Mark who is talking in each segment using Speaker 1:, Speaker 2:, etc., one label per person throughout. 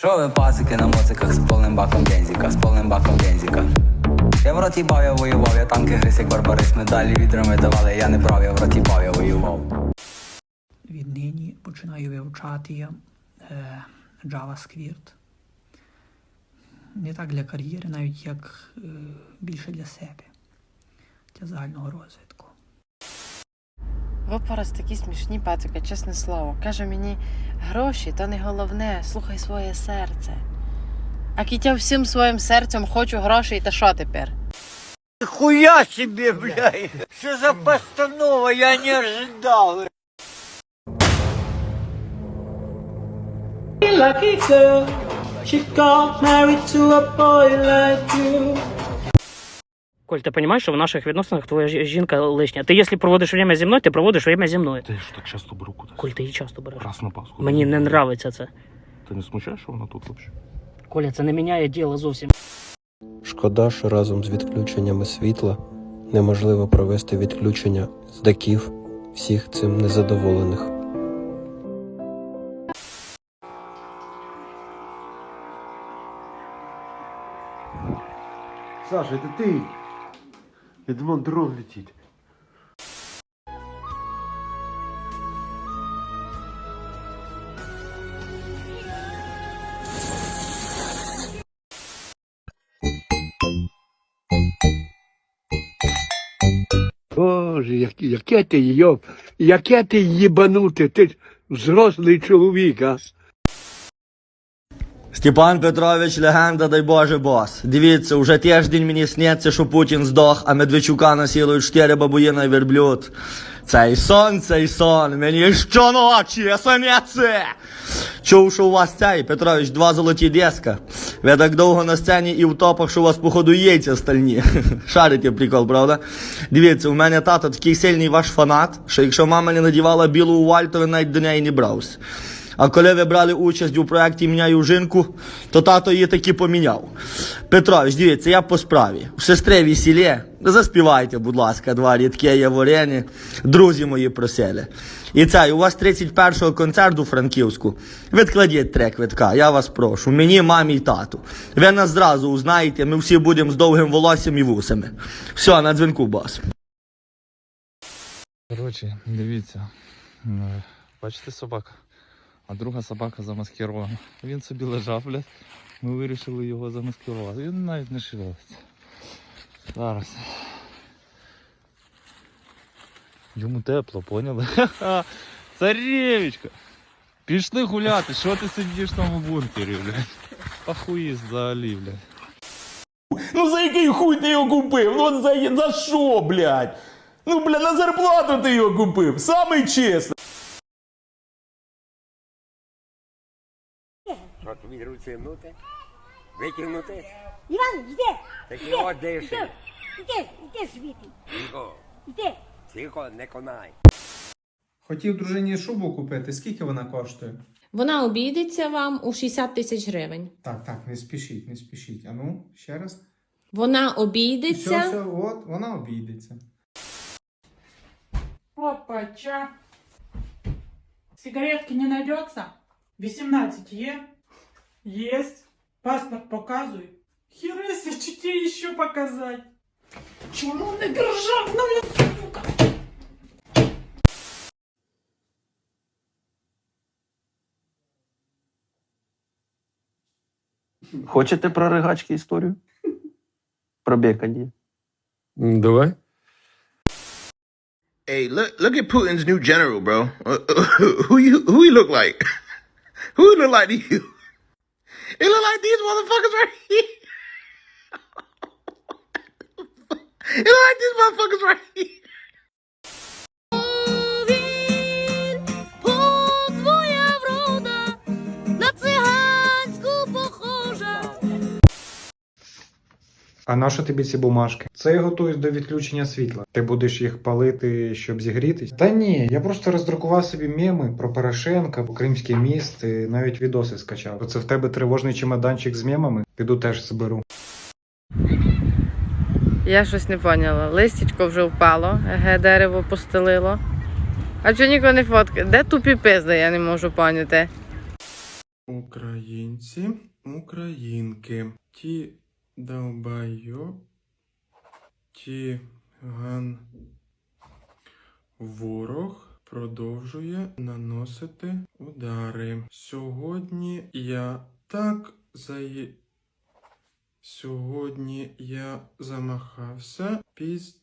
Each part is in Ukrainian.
Speaker 1: Що ви пасики на моциках з повним баком бензика, з повним баком бензика? Я в роті бав, я воював, я танки гриз, як барбарис, медалі відрами давали, я не брав, я в роті бав, я воював.
Speaker 2: Віднині починаю вивчати я е, JavaScript. Не так для кар'єри, навіть як е, більше для себе, для загального розвитку.
Speaker 3: Ви пораз такі смішні, пацики, чесне слово. Каже мені, гроші то не головне, слухай своє серце. А кітя всім своїм серцем хочу грошей, та що тепер?
Speaker 4: Хуя себе, блядь! Что за постанова? Я не ожидал.
Speaker 5: lucky girl. She got married to a boy like you.
Speaker 6: Коль, ти розумієш, що в наших відносинах твоя жінка лишня. Ти, якщо проводиш время зі мною, ти проводиш время зі мною.
Speaker 7: Ти ж так часто беру кудись.
Speaker 6: Коль, ти її часто береш.
Speaker 7: Раз на Пасху.
Speaker 6: Мені не нравиться це.
Speaker 7: Ти не смущаєш, що вона тут взагалі?
Speaker 6: Коля, це не міняє діло зовсім.
Speaker 8: Шкода, що разом з відключеннями світла неможливо провести відключення з даків всіх цим незадоволених.
Speaker 9: Саша, это ты? Я думал, дрон летит.
Speaker 4: Боже, яке, ти йоб, яке ти їбанути, ти ж взрослий чоловік, а?
Speaker 10: Степан Петрович, легенда, дай Боже бос. Дивіться, уже тиждень мені сниться, що Путін здох, а Медведчука насілують чотири бабуїна і верблюд. Цей сон, цей сон, мені щоночі сниться. Чув, що у вас цей, Петрович, два золоті диска. Ви так довго на сцені і в топах, що у вас, походу, яйця стальні. Шарите прикол, правда? Дивіться, у мене тато такий сильний ваш фанат, що якщо мама не надівала білу вуаль, то він навіть до неї не брався. А коли ви брали участь у проєкті Міняю жінку, то тато її таки поміняв. Петрович, дивіться, я по справі. У сестри весілє. Заспівайте, будь ласка, два рідки є варені. Друзі мої просили. І це, у вас 31-го концерт у Франківську. Відкладіть три квитка, я вас прошу. Мені, мамі й тату. Ви нас зразу узнаєте, ми всі будемо з довгим волоссям і вусами. Все, на дзвінку, бас.
Speaker 11: Коротше, дивіться. Е, Бачите собака? А друга собака замаскирована. Він собі лежав, блядь. Ми вирішили його замаскирувати. Він навіть не шевелиться. Зараз. Йому тепло, поняли? Царевичка! Пішли гуляти, що ти сидиш там у бункері, блядь? Ахуїст взагалі, блядь.
Speaker 12: Ну за який хуй ти його купив? Ну за, за що, блядь? Ну, бля, на зарплату ти його купив. Самий чесний.
Speaker 4: Що тобі руці мнути? Викинути?
Speaker 13: Іван, йди!
Speaker 4: Так його диши.
Speaker 13: Іди, іди звідти,
Speaker 4: Тихо,
Speaker 13: іди.
Speaker 4: тихо, не конай.
Speaker 5: Хотів дружині шубу купити. Скільки вона коштує?
Speaker 3: Вона обійдеться вам у 60 тисяч гривень.
Speaker 5: Так, так, не спішіть, не спішіть. А ну, ще раз.
Speaker 3: Вона
Speaker 5: Все,
Speaker 3: обійдеться.
Speaker 5: все, от, вона обійдеться.
Speaker 2: Опача. Сигаретки не найдется? 18 е? Есть. Паспорт показывай. Хереся, что тебе еще показать? Чему на державную, сука?
Speaker 12: Хочете про ригачки історію? Про бекані.
Speaker 9: Давай.
Speaker 12: Hey, look look at Putin's new general, bro. who you who he look like? who he look like to you? He look like these motherfuckers right here. he look like these motherfuckers right here.
Speaker 5: А на що тобі ці бумажки? Це я готуюсь до відключення світла. Ти будеш їх палити, щоб зігрітись? Та ні, я просто роздрукував собі меми про Порошенка, Кримський міст, і навіть відоси скачав. Оце в тебе тривожний чемоданчик з мемами. Піду теж зберу.
Speaker 3: Я щось не поняла. Листячко вже впало, еге, дерево постелило. А чого нікого не фоткає? Де тупі пизди, я не можу поняти.
Speaker 5: Українці, українки, ті долбайо, ті ган. Ворог продовжує наносити удари. Сьогодні я так заї... Сьогодні я замахався піз...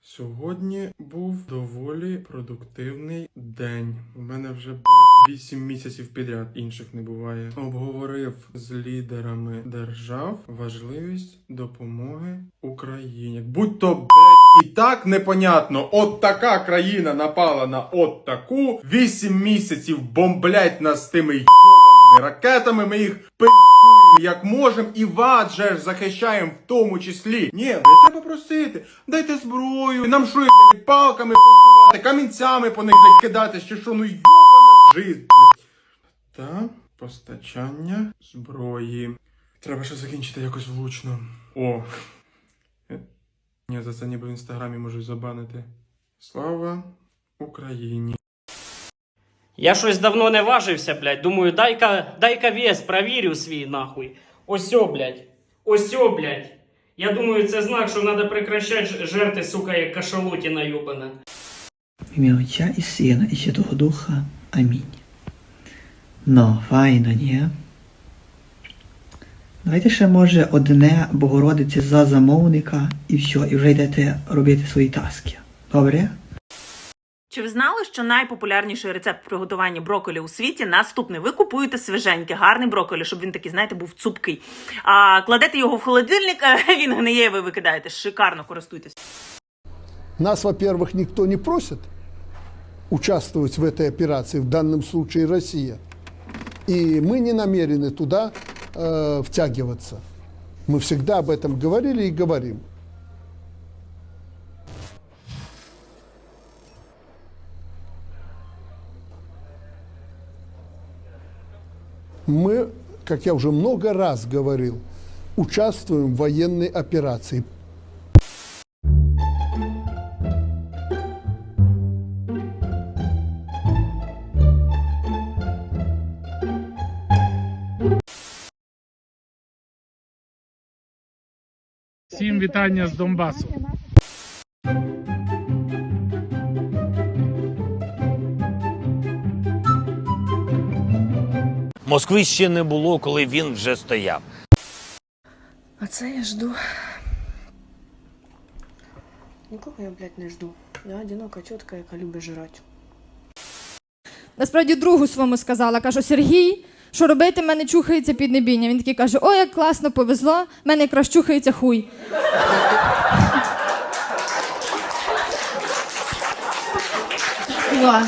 Speaker 5: Сьогодні був доволі продуктивний день. У мене вже 8 місяців підряд інших не буває. Обговорив з лідерами держав важливість допомоги Україні. Будь то блядь, і так непонятно. От така країна напала на от таку. 8 місяців бомблять нас тими йобаними ракетами. Ми їх пи як можемо, і вас же захищаємо в тому числі. Ні, блядь, треба просити. Дайте зброю. Нам що, палками пиздувати, камінцями по них кидати, чи що, ну йобана жизнь. Та постачання зброї. Треба ще закінчити якось влучно. О. Ні, за це ніби в інстаграмі можуть забанити. Слава Україні!
Speaker 14: Я щось давно не важився, блядь. Думаю, дай-ка, дай-ка вес провірю свій нахуй. Осьо, блядь. Осьо, блядь. Я думаю, це знак, що треба прекращати жерти, сука, як кашалутіна юбана.
Speaker 15: В ім'я Отця і Сина, і Святого Духа. Амінь. Ну, файно, ні? Давайте ще, може, одне Богородиці за замовника і все, і вже йдете робити свої таски. Добре?
Speaker 6: Чи ви знали, що найпопулярніший рецепт приготування брокколі у світі наступний? Ви купуєте свіженьке, гарний брокколі, щоб він такий, знаєте, був цупкий. А кладете його в холодильник, а він гниє, ви викидаєте. Шикарно користуйтесь.
Speaker 16: Нас, во-первых, никто не просит участвовать в этой операции, в данном случае Россия. И мы не намерены туда э, втягиваться. Мы всегда об этом говорили и говорим. Мы, как я уже много раз говорил, участвуем в военной операции.
Speaker 5: Всім вітання з Донбасу.
Speaker 10: Москви ще не було, коли він вже стояв.
Speaker 3: А це я жду. Нікого я, блядь, не жду. Я одинока тітка, яка любить жрати.
Speaker 17: Насправді другу своєму сказала, кажу, Сергій, що робити, мене чухається піднебіння. Він такий каже: О, як класно повезло, мене якраз чухається хуй. Во.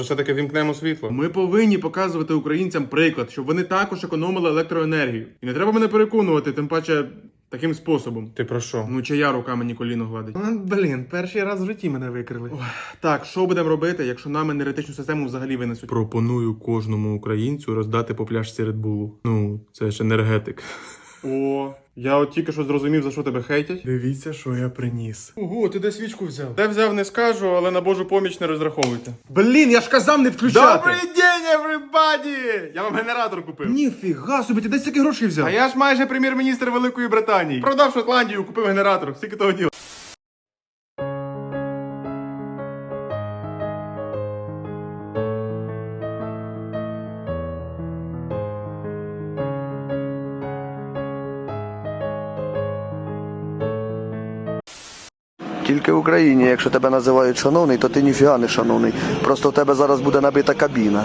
Speaker 5: Може, все-таки вімкнемо світло? Ми повинні показувати українцям приклад, щоб вони також економили електроенергію. І не треба мене переконувати, тим паче таким способом. Ти про що? Ну, чия рука мені коліно гладить. А, блін, перший раз в житті мене викрили. Ох, так, що будемо робити, якщо нам енергетичну систему взагалі винесуть? Пропоную кожному українцю роздати по пляшці Red Bull. Ну, це ж енергетик. О, я от тільки що зрозумів, за що тебе хейтять. Дивіться, що я приніс. Ого, ти де свічку взяв? Де взяв, не скажу, але на Божу поміч не розраховуйте. Блін, я ж казав не включати! Добрий день, everybody! Я вам генератор купив. Ніфіга собі, ти десь такі гроші взяв? А я ж майже прем'єр-міністр Великої Британії. Продав Шотландію, купив генератор. Скільки того діла?
Speaker 10: Тільки в Україні, якщо тебе називають шановний, то ти ніфіга не шановний. Просто в тебе зараз буде набита кабіна.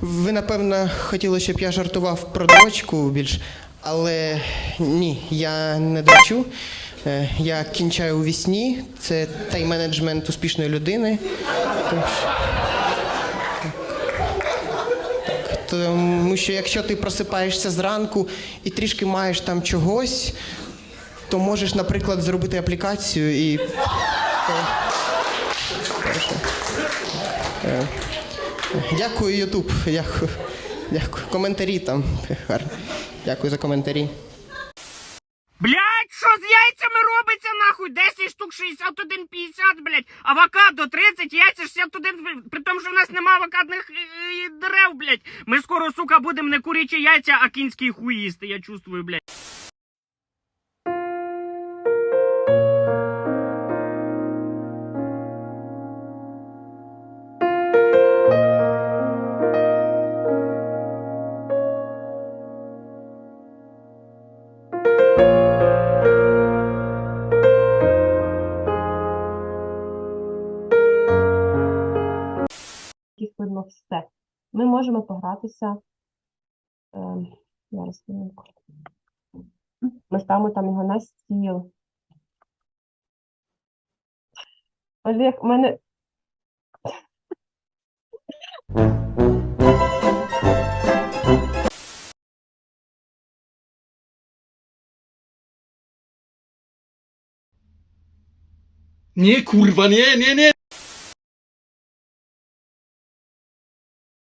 Speaker 18: Ви, напевно, хотіли, щоб я жартував про дрочку більш, але ні, я не дрочу. Е, Я кінчаю у вісні. Це тайм-менеджмент успішної людини. Тому що якщо ти просипаєшся зранку і трішки маєш там чогось, то можеш, наприклад, зробити аплікацію і. Е, Дякую, Ютуб. Дякую. Дякую. Коментарі там. Дякую за коментарі.
Speaker 14: Що з яйцями робиться нахуй? 10 штук 61,50, блять. Авокадо 30, яйця 61, при тому, що в нас нема авокадних е, е, дерев, блять. Ми скоро, сука, будемо не курячі яйця, а кінські хуїсти, я чувствую, блять.
Speaker 3: Можемо погратися. Е, зараз. Ми ставимо там його на стіл. Олег, в мене.
Speaker 10: Ні, курва, ні, ні, ні.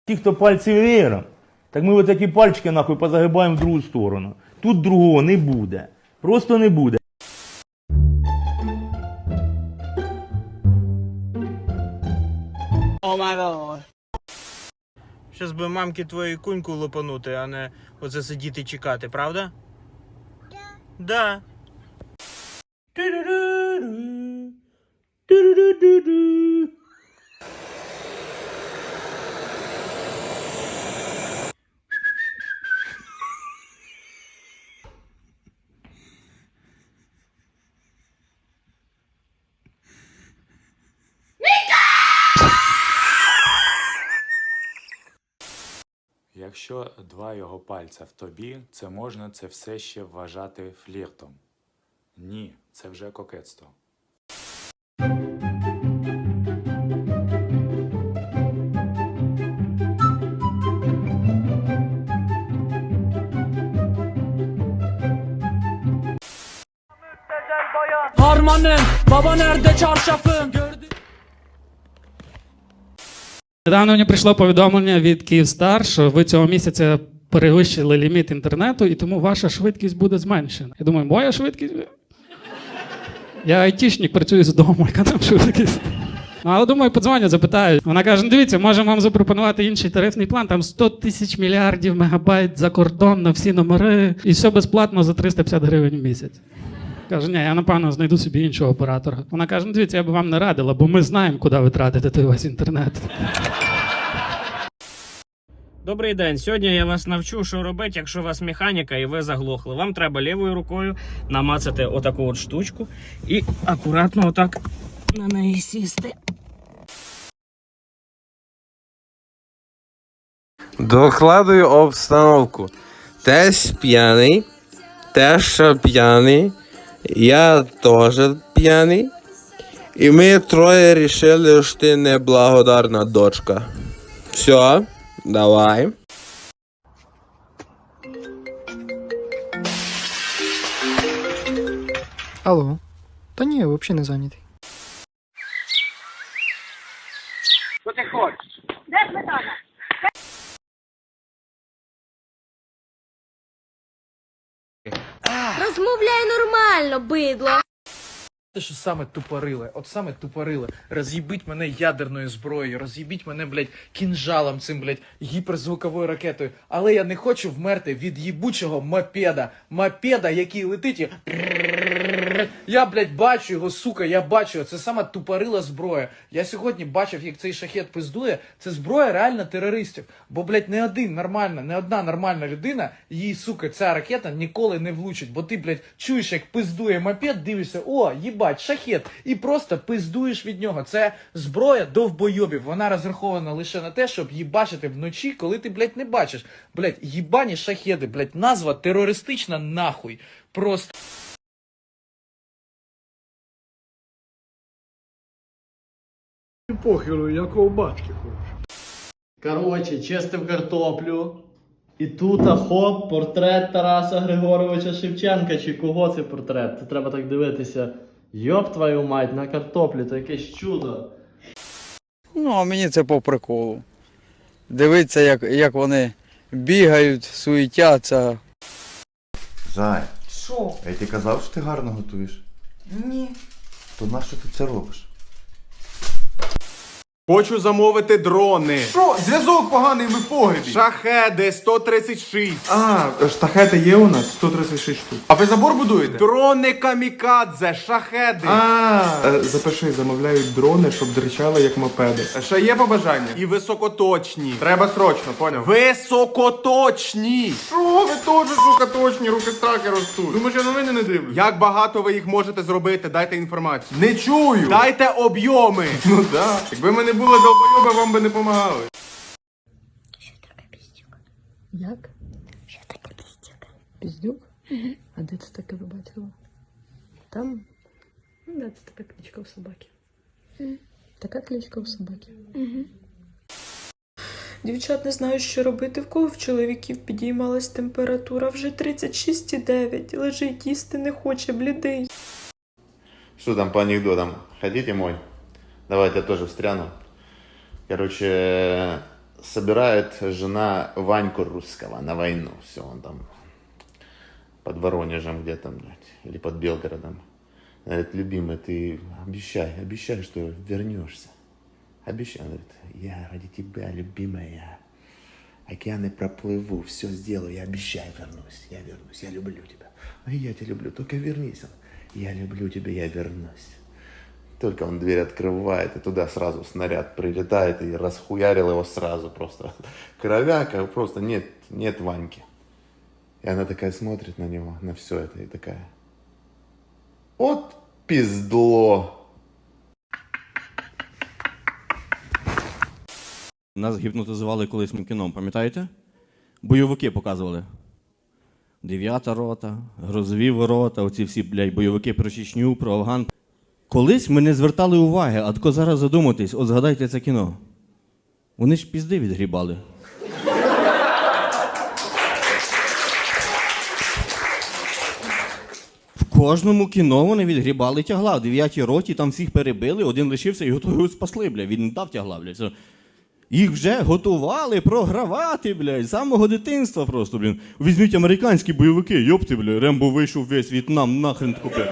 Speaker 12: Ті, хто пальці веером, так ми отакі пальчики нахуй позагибаємо в другу сторону. Тут другого не буде. Просто не буде.
Speaker 14: Щас би мамки твої куньку лопанути, а не оце сидіти чекати, правда? Да.
Speaker 11: Якщо два його пальця в тобі, це можна це все ще вважати фліртом. Ні, це вже кокетство.
Speaker 14: Harmanım, baba nerede çarşafım?
Speaker 15: Недавно мені прийшло повідомлення від Київстар, що ви цього місяця перевищили ліміт інтернету, і тому ваша швидкість буде зменшена. Я думаю, моя швидкість. Я айтішник, працюю з дому, яка там швидкість. Ну, але думаю, подзвонять, запитають. Вона каже: ну дивіться, можемо вам запропонувати інший тарифний план, там 100 тисяч мільярдів мегабайт за кордон на всі номери, і все безплатно за 350 гривень в місяць. Каже, ні, я напевно знайду собі іншого оператора. Вона каже: ну дивіться, я би вам не радила, бо ми знаємо, куди ви тратите той весь інтернет.
Speaker 14: Добрий день. Сьогодні я вас навчу, що робити, якщо у вас механіка і ви заглохли. Вам треба лівою рукою намацати отаку от штучку і акуратно отак на неї сісти.
Speaker 19: Докладую обстановку. Тесть п'яний, теша п'яний, я теж п'яний. І ми троє рішили, що ти неблагодарна дочка. Все, давай.
Speaker 20: Алло. Та ні, взагалі не зайнятий.
Speaker 14: Що ти хочеш?
Speaker 6: Де сметана?
Speaker 3: Розмовляй нормально, бидло.
Speaker 20: Те, що саме тупорили, от саме тупорили. Роз'їбіть мене ядерною зброєю, роз'їбіть мене, блядь, кінжалом цим, блядь, гіперзвуковою ракетою. Але я не хочу вмерти від їбучого мопеда. Мопеда, який летить і... Я, блядь, бачу його, сука, я бачу. Це сама тупорила зброя. Я сьогодні бачив, як цей шахет пиздує. Це зброя реально терористів. Бо, блядь, не один нормальна, не одна нормальна людина, їй, сука, ця ракета ніколи не влучить. Бо ти, блядь, чуєш, як пиздує мопед, дивишся, о, їбать, шахет, і просто пиздуєш від нього. Це зброя довбойобів. Вона розрахована лише на те, щоб їбачити вночі, коли ти, блядь, не бачиш. Блядь, їбані шахеди, блядь, назва терористична нахуй. Просто.
Speaker 4: Похеру, я ковбаски хочу.
Speaker 10: Короче, чистив картоплю. І тут а, хоп, портрет Тараса Григоровича Шевченка. Чи кого це портрет? Це треба так дивитися. Йоп твою мать, на картоплі, то якесь чудо.
Speaker 1: Ну, а мені це по приколу. Дивитися, як, як вони бігають, суетяться.
Speaker 21: Зай,
Speaker 22: Що?
Speaker 21: я тобі казав, що ти гарно готуєш.
Speaker 22: Ні.
Speaker 21: То нащо ти це робиш?
Speaker 5: Хочу замовити дрони.
Speaker 22: Що? Зв'язок поганий, ми в погребі.
Speaker 5: Шахеди 136. А, штахети є у нас 136 штук.
Speaker 22: А ви забор будуєте?
Speaker 5: Дрони камікадзе, шахеди. А, запиши, замовляють дрони, щоб дричали як мопеди. Ще є побажання? І високоточні. Треба срочно, поняв? Високоточні! Що ви теж, сука, точні, руки страки ростуть. Думаєш, я новини не дивлюсь? Як багато ви їх можете зробити? Дайте інформацію. Не чую! Дайте об'єми! Ну да. Якби ми не були долбойоби, вам би не помагали.
Speaker 3: Як? Що таке піздюк? Піздюк? А де це таке ви бачила? Там? Ну, да, це така кличка у собаки. Така кличка у собаки.
Speaker 23: Дівчат не знають, що робити. В кого в чоловіків підіймалась температура вже 36,9. Лежить, їсти не хоче, блідий.
Speaker 24: Что там по анекдотам? Хотите мой? Давайте я тоже встряну. Короче, собирает жена Ваньку русского на войну. Все, он там под Воронежем где-то, или под Белгородом. Говорит, любимый, ты обещай, обещай, что вернешься. Обещай. Он говорит, я ради тебя, любимая, океаны проплыву, все сделаю, я обещаю, вернусь, я вернусь, я люблю тебя. А я тебя люблю, только вернись. Он, я люблю тебя, я вернусь. Только он дверь открывает, и туда сразу снаряд прилетает и расхуярил его сразу просто. Кровяка, просто нет, нет Ваньки. И она такая смотрит на него, на все это, и такая, вот пиздло.
Speaker 25: Нас гіпнотизували колись кіном, пам'ятаєте? Бойовики показували. Дев'ята рота, грозові ворота, оці всі, блядь, бойовики про Чечню, про Афган. Колись ми не звертали уваги, а тако зараз задуматись, от згадайте це кіно. Вони ж пізди відгрібали. В кожному кіно вони відгрібали тягла. В дев'ятій роті там всіх перебили, один лишився і готові його спасли, бля. Він не дав тягла. Це- Їх вже готували програвати, блядь, з самого дитинства просто, блін. Візьміть американські бойовики, йопти, бля, Рембо вийшов весь В'єтнам, нахрен купив.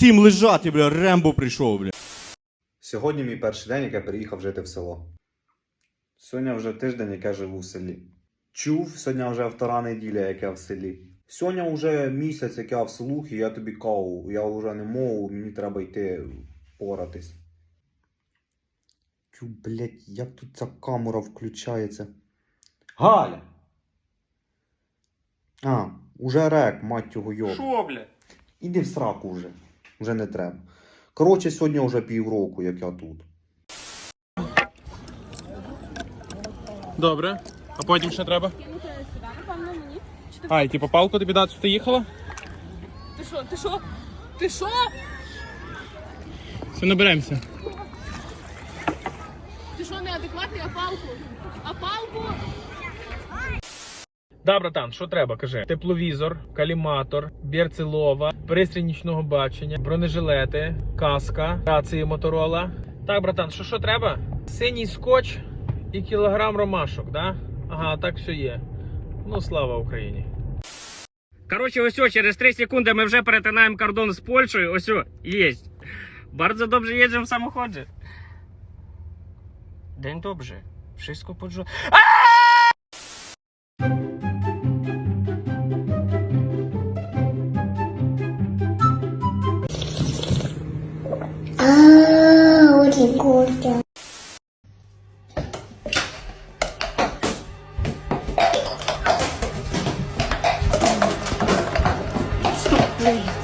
Speaker 25: Всім лежати, бля, Рембо прийшов, бля.
Speaker 26: Сьогодні мій перший день, як я переїхав жити в село. Сьогодні вже тиждень, як я живу в селі. Чув, сьогодні вже втора неділя, як я в селі. Сьогодні вже місяць, як я в селухі, я тобі кажу, я вже не можу, мені треба йти поратись. Тю, блять, як тут ця камера включається? Галя! А, уже рек, мать його йоб.
Speaker 5: Що, блядь?
Speaker 26: Іди в сраку вже. Вже не треба. Коротше, сьогодні вже півроку, як я тут.
Speaker 5: Добре. А потім що треба? А, і типу палку тобі дати, що ти їхала?
Speaker 23: Ти що? Ти що? Ти що?
Speaker 5: Все, наберемося.
Speaker 23: Ти що неадекватний, а палку? А палку?
Speaker 5: Да, братан, що треба, кажи. Тепловізор, каліматор, берцелова, пристрій нічного бачення, бронежилети, каска, рації моторола. Так, братан, що що треба? Синій скотч і кілограм ромашок, да? Ага, так все є. Ну, слава Україні. Коротше, ось через 3 секунди ми вже перетинаємо кордон з Польщею. Ось о, є. Bardzo dobrze jedziemy w samochodzie. Dzień dobry. Wszystko pod
Speaker 9: 请郭
Speaker 11: 家。对。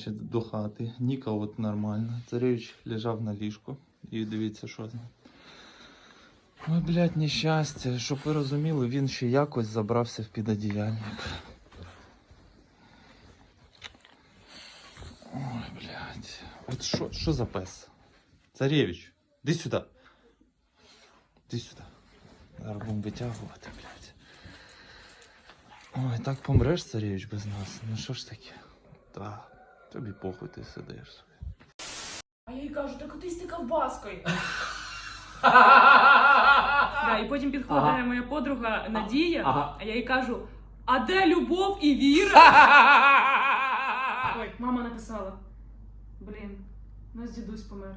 Speaker 11: Значить, до хати. Ніка от нормально. Царевич лежав на ліжку. І дивіться, що там. Ой, блядь, нещастя. Щоб ви розуміли, він ще якось забрався в підодіяльник. Ой, блядь. От що, що за пес? Царевич, іди сюди. Іди сюди. Зараз будемо витягувати, блядь. Ой, так помреш, царевич, без нас. Ну що ж таке? Та, тобі похуй ти сидиш. собі.
Speaker 2: А я їй кажу, так ти з ковбаскою. Да, і потім підходить
Speaker 27: Ага.
Speaker 2: моя подруга Надія,
Speaker 27: Ага.
Speaker 2: а я їй кажу: а де любов і віра? Ой, мама написала. Блін, у нас дідусь помер.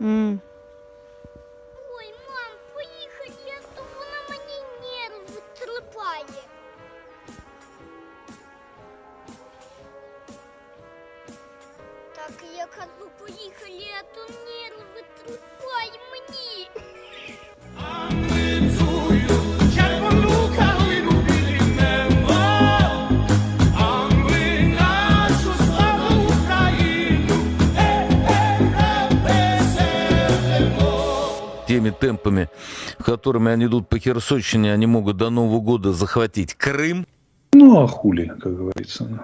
Speaker 3: Мам,
Speaker 28: которыми они идут по Херсонщине, они могут до Нового года захватить Крым.
Speaker 29: Ну а хули, как говорится.